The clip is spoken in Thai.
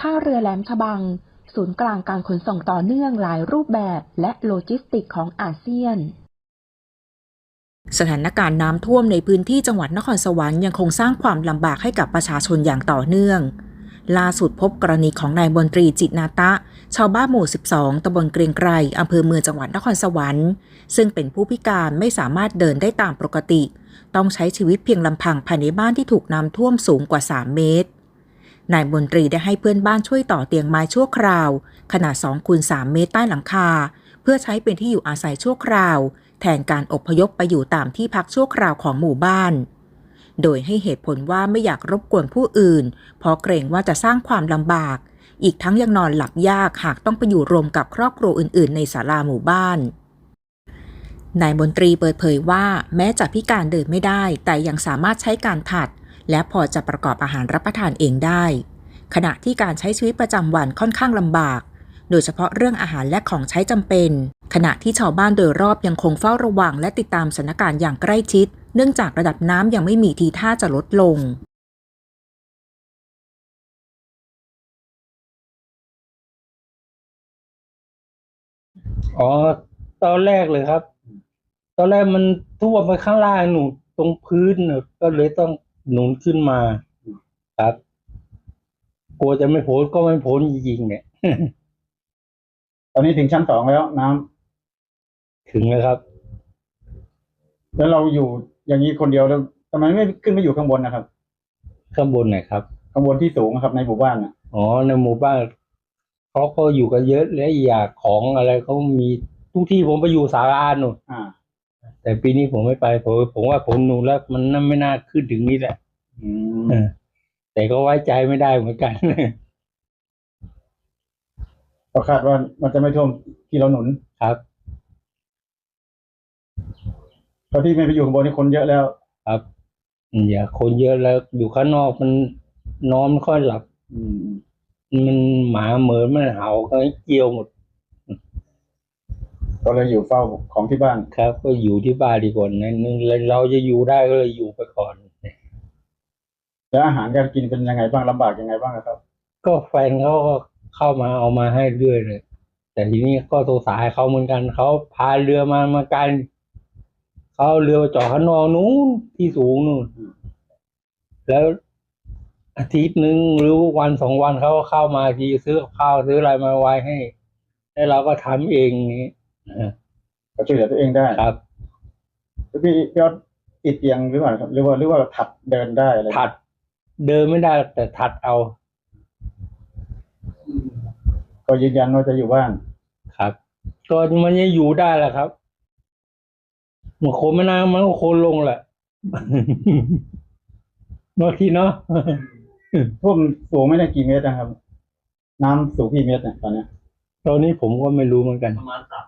ท่าเรือแหลมฉบัง ศูนย์กลางการขนส่งต่อเนื่องหลายรูปแบบและโลจิสติกของอาเซียนสถานการณ์น้ำท่วมในพื้นที่จังหวัดนครสวรรค์ยังคงสร้างความลำบากให้กับประชาชนอย่างต่อเนื่อง ล่าสุดพบกรณีของนายบนตรีจิตนาตะ ชาวบ้านหมู่ 12ตำบลเกรียงไกรอำเภอเมืองจังหวัดนครสวรรค์ ซึ่งเป็นผู้พิการไม่สามารถเดินได้ตามปกติ ต้องใช้ชีวิตเพียงลำพังภายในบ้านที่ถูกน้ำท่วมสูงกว่า 3 เมตร นายบนตรีได้ให้เพื่อนบ้านช่วยต่อเตียงไม้ชั่วคราว ขนาด2คูณ3เมตรใต้หลังคา เพื่อใช้เป็นที่อยู่อาศัยชั่วคราว แทนการอพยพไปอยู่ตามที่พักชั่วคราวของหมู่บ้าน โดยให้เหตุผลว่าไม่อยากรบกวนผู้อื่น เพราะเกรงว่าจะสร้างความลำบาก อีกทั้งยังนอนหลับยากหากต้องไปอยู่รวมกับครอบครัวอื่น ๆ ในศาลาหมู่บ้านนายบนตรีเปิดเผยว่า แม้จะพิการเดินไม่ได้ แต่ยังสามารถใช้การถัด และพอจะประกอบอาหารรับประทานเองได้ ขณะที่การใช้ชีวิตประจำวันค่อนข้างลำบาก โดยเฉพาะเรื่องอาหารและของใช้จำเป็น ขณะที่ชาวบ้านโดยรอบยังคงเฝ้าระวัง และติดตามสถานการณ์อย่างใกล้ชิด เนื่องจากระดับน้ำยังไม่มีทีท่าจะลดลงอ๋อตอนแรกเลยครับ ตอนแรกมันท่วมไปข้างล่างหนูตรงพื้นน่ะก็เลยต้อง หนุนขึ้นมาครับกลัวจะไม่พ้นก็ไม่พ้นจริงๆเนี่ย ตอนนี้ถึงชั้นสองแล้วน้ำถึงแล้วครับ แล้วเราอยู่อย่างนี้คนเดียวแล้วทำไมไม่ขึ้นไปอยู่ข้างบนนะครับ ข้างบนหน่อยครับ ข้างบนที่สูงนะครับในหมู่บ้านน่ะอ๋อในหมู่บ้านเขาก็อยู่กันเยอะและอีกอยากของอะไรเขามีทุกที่ผมไปอยู่สาราหนูนอ่า แต่ปีนี้ผมไม่ไปผมผมว่าผมหนูแล้วมันน่าไม่น่าขึ้นถึงนี้แหละอืมเออแต่ก็ไว้ใจไม่ได้เหมือนกันก็คาดว่ามันจะไม่ท่วมที่เราหนุนครับเพราะที่ไม่ไปอยู่ข้างบนนี่คนเยอะแล้ว ครับอย่าคนเยอะแล้วอยู่ข้างนอกมันนอนไม่ค่อยหลับอืมมันหมาเหมือนมันเห่าก็เกี่ยวหมด ก็เลยอยู่เฝ้าของที่บ้านครับ ก็อยู่ที่บ้านดีกว่านั้นนึงแล้วเราจะอยู่ได้ก็เลยอยู่ไปก่อน แล้วอาหารการกินเป็นยังไงบ้างลำบากยังไงบ้างครับ ก็แฟนเขาก็เข้ามาเอามาให้เรื่อยเลย แต่ทีนี้ก็สงสารเขาเหมือนกันเขาพายเรือมามาไกันเขาเอาเรือไปจอดข้างนอกนู้นที่สูงนู่นแล้วอาทิตย์หนึ่งหรือวันสองวันเขาก็เข้ามาทีซื้อกับข้าวซื้ออะไรมาไว้ให้ แล้วเราก็ทำเองอย่างนี้นะ ก็ช่วยเหลือตัวเองได้ครับแล้วพี่พี่ยอดติดเตียงหรือเปล่าครับหรือว่าหรือว่าถัดเดินได้อะไรถัด เดินไม่ได้แต่ถัดเอา ก็ยืนยันว่าจะอยู่บ้านครับก็มันยังอยู่ได้แหละครับมันโคนไม่นานมันก็โคนลงแหละเมื่อกี้เนาะท่วมสูงไม่ได้กี่เมตรนะครับ น้ำสูงกี่เมตรเนี่ยตอนเนี้ยตอนนี้ผมก็ไม่รู้เหมือนกันประมาณสาม